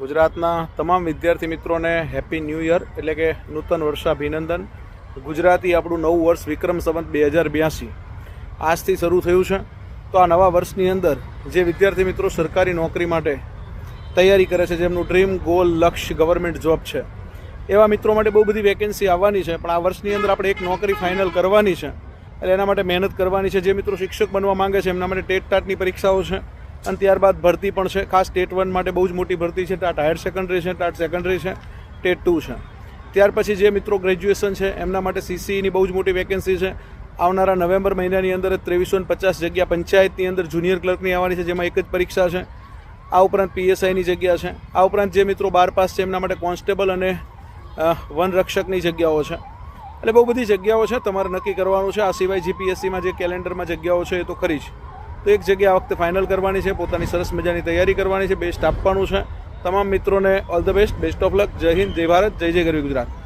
ગુજરાતના તમામ વિદ્યાર્થી મિત્રોને હેપી ન્યૂ યર એટલે કે નૂતન વર્ષાભિનંદન ગુજરાતી આપણું નવું વર્ષ વિક્રમ સંવત બે હજાર બ્યાસી આજથી શરૂ થયું છે. તો આ નવા વર્ષની અંદર જે વિદ્યાર્થી મિત્રો સરકારી નોકરી માટે તૈયારી કરે છે, જેમનું ડ્રીમ ગોલ લક્ષ્ય ગવર્મેન્ટ જોબ છે. એવા મિત્રો માટે બહુ બધી વેકેન્સી આવવાની છે, પણ આ વર્ષની અંદર આપણે એક નોકરી ફાઇનલ કરવાની છે. એટલે એના માટે મહેનત કરવાની છે. જે મિત્રો શિક્ષક બનવા માંગે છે, એમના માટે ટેટ ટાટની પરીક્ષાઓ છે. અને ત્યારબાદ ભરતી પણ છે. ખાસ ટેટ વન માટે બહુ જ મોટી ભરતી છે. ટાટ હાયર સેકન્ડરી છે ટાટ સેકન્ડરી છે ટેટ ટુ છે. ત્યાર પછી જે મિત્રો ગ્રેજ્યુએશન છે, એમના માટે સીસીઈની બહુ જ મોટી વેકેન્સી છે. આવનારા નવેમ્બર મહિનાની અંદર ત્રેવીસો પચાસ જગ્યા પંચાયતની અંદર જુનિયર ક્લર્કની આવવાની છે, જેમાં એક જ પરીક્ષા છે. આ ઉપરાંત પીએસઆઈની જગ્યા છે. આ ઉપરાંત જે મિત્રો બાર પાસ છે, એમના માટે કોન્સ્ટેબલ અને વનરક્ષકની જગ્યાઓ છે. એટલે બહુ બધી જગ્યાઓ છે, તમારે નક્કી કરવાનું છે. આ સિવાય જીપીએસસીમાં જે કેલેન્ડરમાં જગ્યાઓ છે, એ તો ખરી જ. તો એક જગ્યા આ વખતે ફાઇનલ કરવાની છે, પોતાની સરસ મજાની તૈયારી કરવાની છે બેસ્ટ આપવાનું છે. તમામ મિત્રોને all the best best of luck જય હિન્દ, જય ભારત, જય જય ગરવી ગુજરાત.